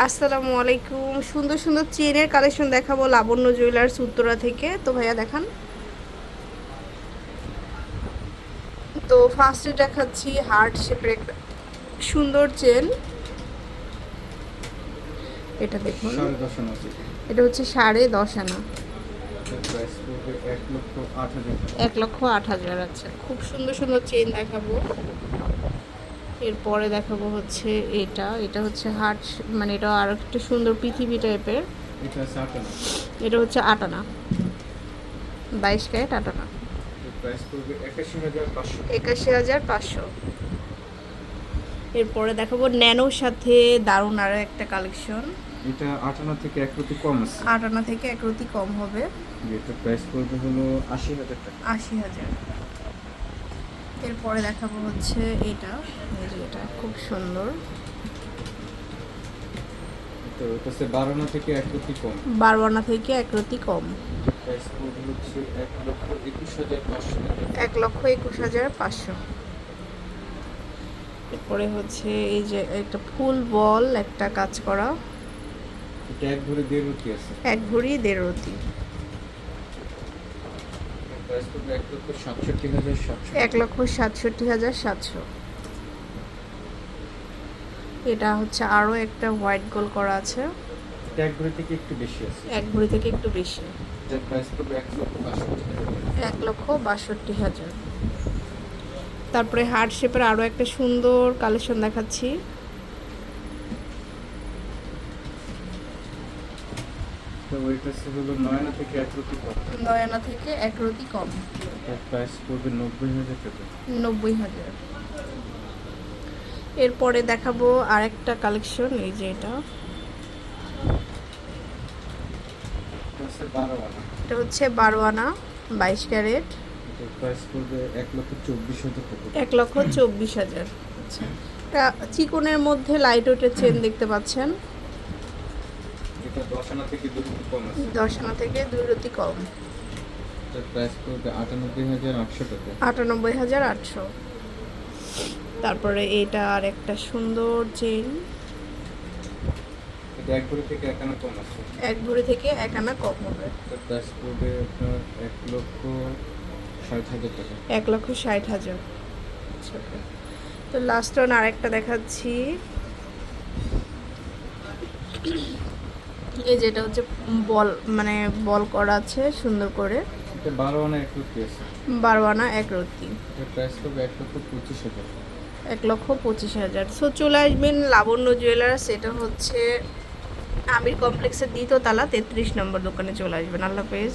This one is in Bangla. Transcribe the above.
আসসালামু আলাইকুম। সুন্দর সুন্দর চেনের কালেকশন দেখাবো লাবণ্য জুয়েলার্স উত্তরা থেকে। তো ভাইয়া দেখান। তো ফার্স্টে দেখাচ্ছি হার্ট শেপের একটা সুন্দর চেন এটা দেখুন। এটা হচ্ছে সাড়ে দশ আনা। এক লক্ষ আট হাজার আছে খুব সুন্দর সুন্দর চেন দেখাবো। এরপরে দেখাবো হচ্ছে এটা। এটা হচ্ছে হার্ট মানে এটা আর একটা সুন্দর পৃথিবী টাইপের। এটা হচ্ছে আট আনা বাইশ ক্যারেট আট আনা একাশি হাজার পাঁচশো। এরপরে দেখাবো ন্যানোর সাথে দারুণ আরও একটা কালেকশন। এটা আট আনা থেকে এক রতি কম আছে। আট আনা থেকে এক রতি কম হবে। এটা প্রাইস পড়বে হলো আশি হাজার টাকা। আশি হাজার। এরপরে দেখাবো হচ্ছে এটা। এই যে এটা খুব সুন্দর। তো এটা হচ্ছে বারো আনা থেকে এক রতি কম। বারো আনা থেকে এক রতি কম। এক লক্ষ একুশ হাজার পাঁচশো এরপরে হচ্ছে এই যে একটা ফুল বল একটা কাজ করা। এক ভরে দেড় রতি আছে। এক ভরি দেড় রতি। এক লক্ষ সাতষট্টি হাজার সাতশো। এটা হচ্ছে আরও একটা হোয়াইট গোল করা আছে। এক ভরে থেকে একটু বেশি আছে। এক ভরি থেকে একটু বেশি। এটার প্রাইস পড়বে এক লক্ষ বাষট্টি হাজার। এক লক্ষ বাষট্টি হাজার। তারপরে হার্ট শেপের আরও একটা সুন্দর কালেকশন দেখাচ্ছি। হলো থেকে এক রতি কম। থেকে এক রতি কম। প্রাইস পড়বে নব্বই হাজার টাকা। নব্বই হাজার। এরপরে দেখাবো আরেকটা কালেকশন এই যে এটা। এটা হচ্ছে বারো আনা এটা হচ্ছে বারো আনা বাইশ ক্যারেট। এক লক্ষ চব্বিশ হাজার আচ্ছা। চিকনের মধ্যে লাইট ওয়েটের চেন দেখতে পাচ্ছেন। এটা দশ আনা থেকে দু কম আছে। থেকে কম। প্রাইস পড়বে আটানব্বই হাজার আটশো টাকা। আটানব্বই হাজার আটশো। তারপরে এটা আর একটা সুন্দর চেন এটা এক ভরি থেকে এক আনা কম আছে। এক ভরি থেকে এক আনা কম হবে। প্রাইস পড়বে আপনার এক লক্ষ ষাট হাজার টাকা। এক লক্ষ ষাট হাজার। আচ্ছা, তো লাস্ট ওয়ান আরেকটা দেখাচ্ছি। এই যেটা হচ্ছে বল মানে বল করা আছে সুন্দর করে। এটা বারো আনা এক রুপি আছে। বারো আনা এক রতি এটার প্রাইস পড়বে এক লক্ষ পঁচিশ হাজার। এক লক্ষ পঁচিশ হাজার। সো চলে আসবেন লাবণ্য জুয়েলার্স এটা হচ্ছে আমির কমপ্লেক্সের দ্বিতীয় তালা তেত্রিশ নম্বর দোকানে চলে আসবেন। আল্লাহ হাফেজ।